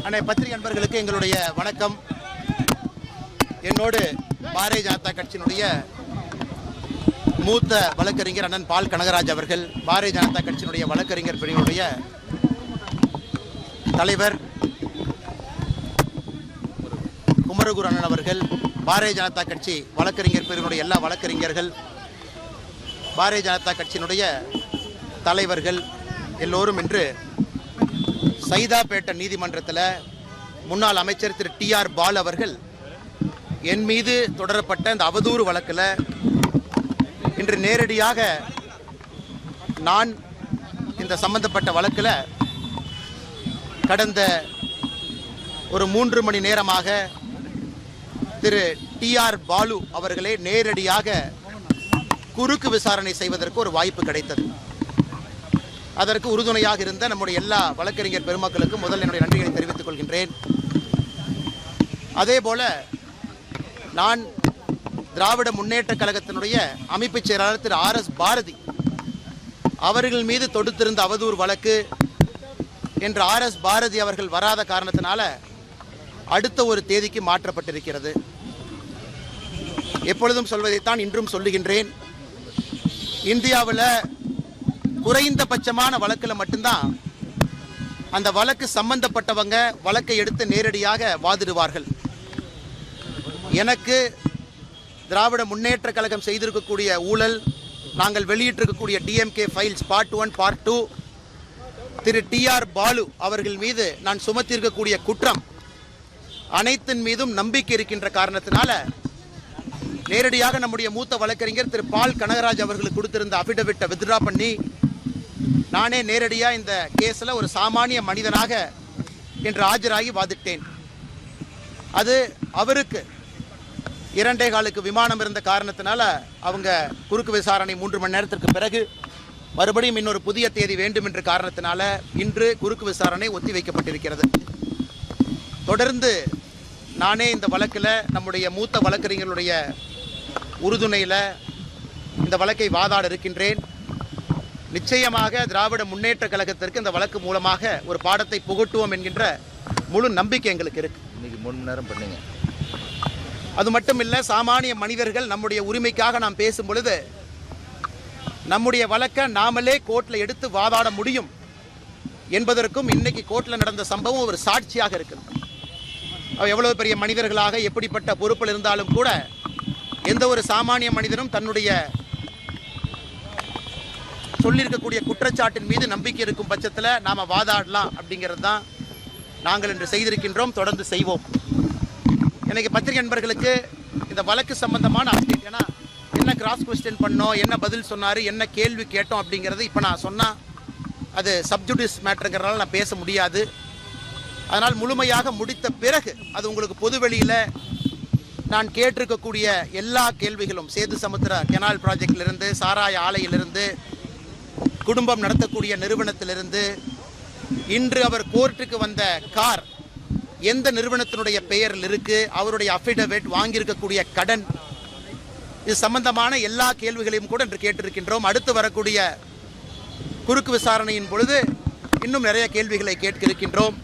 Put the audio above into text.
அண்ணே பத்திரிகை நண்பர்களுக்கு எங்களுடைய வணக்கம். என்னோடு பாரதிய ஜனதா கட்சியினுடைய மூத்த வழக்கறிஞர் அண்ணன் பால் கனகராஜ் அவர்கள் பாரதிய ஜனதா கட்சியினுடைய வழக்கறிஞர் பிரிவினுடைய தலைவர் குமரகுரு அண்ணன் அவர்கள் பாரதிய ஜனதா கட்சி வழக்கறிஞர் பிரிவினுடைய எல்லா வழக்கறிஞர்கள் பாரதிய ஜனதா கட்சியினுடைய தலைவர்கள் எல்லோரும் இன்று சைதாப்பேட்டை நீதிமன்றத்தில் முன்னாள் அமைச்சர் திரு டி ஆர் பால் அவர்கள் என் மீது தொடரப்பட்ட இந்த அவதூறு வழக்கில் இன்று நேரடியாக நான் இந்த சம்பந்தப்பட்ட வழக்கில் கடந்த ஒரு மூன்று மணி நேரமாக திரு டி ஆர் பாலு அவர்களே நேரடியாக குறுக்கு விசாரணை செய்வதற்கு ஒரு வாய்ப்பு கிடைத்தது. அதற்கு உறுதுணையாக இருந்த நம்முடைய எல்லா வழக்கறிஞர் பெருமக்களுக்கும் முதல் என்னுடைய நன்றிகளை தெரிவித்துக் கொள்கின்றேன். அதே போல நான் திராவிட முன்னேற்ற கழகத்தினுடைய அமைப்புச் செயலாளர் திரு ஆர் எஸ் பாரதி அவர்கள் மீது தொடுத்திருந்த அவதூறு வழக்கு என்று ஆர் எஸ் பாரதி அவர்கள் வராத காரணத்தினால அடுத்த ஒரு தேதிக்கு மாற்றப்பட்டிருக்கிறது. எப்பொழுதும் சொல்வதைத்தான் இன்றும் சொல்லுகின்றேன். இந்தியாவில் குறைந்தபட்சமான வழக்கில் மட்டும்தான் அந்த வழக்கு சம்பந்தப்பட்டவங்க வழக்கை எடுத்து நேரடியாக வாதிடுவார்கள். எனக்கு திராவிட முன்னேற்ற கழகம் செய்திருக்கக்கூடிய ஊழல் நாங்கள் வெளியிட்டிருக்கக்கூடிய DMK files part one part two Thiru TR Baalu அவர்கள் மீது நான் சுமத்தியிருக்கக்கூடிய குற்றம் அனைத்தின் மீதும் நம்பிக்கை இருக்கின்ற காரணத்தினால நேரடியாக நம்முடைய மூத்த வழக்கறிஞர் திரு பால் கனகராஜ் அவர்களுக்கு கொடுத்திருந்த அபிடவிட்டை வித்ரா பண்ணி நானே நேரடியாக இந்த கேஸில் ஒரு சாமானிய மனிதனாக என்று ஆஜராகி வாதிட்டேன். அது அவருக்கு இரண்டே காலுக்கு விமானம் இருந்த காரணத்தினால அவங்க குறுக்கு விசாரணை மூன்று மணி நேரத்திற்கு பிறகு மறுபடியும் இன்னொரு புதிய தேதி வேண்டும் என்ற காரணத்தினால இன்று குறுக்கு விசாரணை ஒத்தி வைக்கப்பட்டிருக்கிறது. தொடர்ந்து நானே இந்த வழக்கில் நம்முடைய மூத்த வழக்கறிஞர்களுடைய உறுதுணையில் இந்த வழக்கை வாதாட இருக்கின்றேன். நிச்சயமாக திராவிட முன்னேற்ற கழகத்திற்கு இந்த வழக்கு மூலமாக ஒரு பாடத்தை புகட்டுவோம் என்கின்ற முழு நம்பிக்கை எங்களுக்கு இருக்கு. இன்னைக்கு மூணு மணி நேரம் பண்ணீங்க. அது மட்டும் இல்லை சாமானிய மனிதர்கள் நம்முடைய உரிமைக்காக நாம் பேசும் பொழுது நம்முடைய வழக்கை நாமளே கோர்ட்டில் எடுத்து வாதாட முடியும் என்பதற்கும் இன்னைக்கு கோர்ட்டில் நடந்த சம்பவம் ஒரு சாட்சியாக இருக்குது எவ்வளவு பெரிய மனிதர்களாக எப்படிப்பட்ட பொறுப்பில் இருந்தாலும் கூட எந்த ஒரு சாமானிய மனிதனும் தன்னுடைய சொல்லியிருக்கக்கூடிய குற்றச்சாட்டின் மீது நம்பிக்கை இருக்கும் பட்சத்தில் நாம் வாதாடலாம் அப்படிங்கிறது தான் நாங்கள் இன்று செய்திருக்கின்றோம். தொடர்ந்து செய்வோம். எனக்கு பத்திரிகை நண்பர்களுக்கு இந்த வழக்கு சம்பந்தமான அப்டேட் ஏன்னா என்ன கிராஸ் கொஸ்டின் பண்ணோம் என்ன பதில் சொன்னார் என்ன கேள்வி கேட்டோம் அப்படிங்கிறது இப்போ நான் சொன்னால் அது சப்ஜுடிஸ் மேட்ருங்கிறனால நான் பேச முடியாது. அதனால் முழுமையாக முடித்த பிறகு அது உங்களுக்கு பொதுவெளியில் நான் கேட்டிருக்கக்கூடிய எல்லா கேள்விகளும் சேது சமுத்திர கெனால் ப்ராஜெக்டிலிருந்து சாராய ஆலையிலிருந்து குடும்பம் நடத்தக்கூடிய நிறுவனத்திலிருந்து இன்று அவர் கோர்ட்டுக்கு வந்த கார் எந்த நிறுவனத்தினுடைய பெயரில் இருக்கு அவருடைய அஃபிடவிட் வாங்கியிருக்கக்கூடிய கடன் இது சம்பந்தமான எல்லா கேள்விகளையும் கூட இன்று கேட்டிருக்கின்றோம். அடுத்து வரக்கூடிய குறுக்கு விசாரணையின் பொழுது இன்னும் நிறைய கேள்விகளை கேட்க இருக்கின்றோம்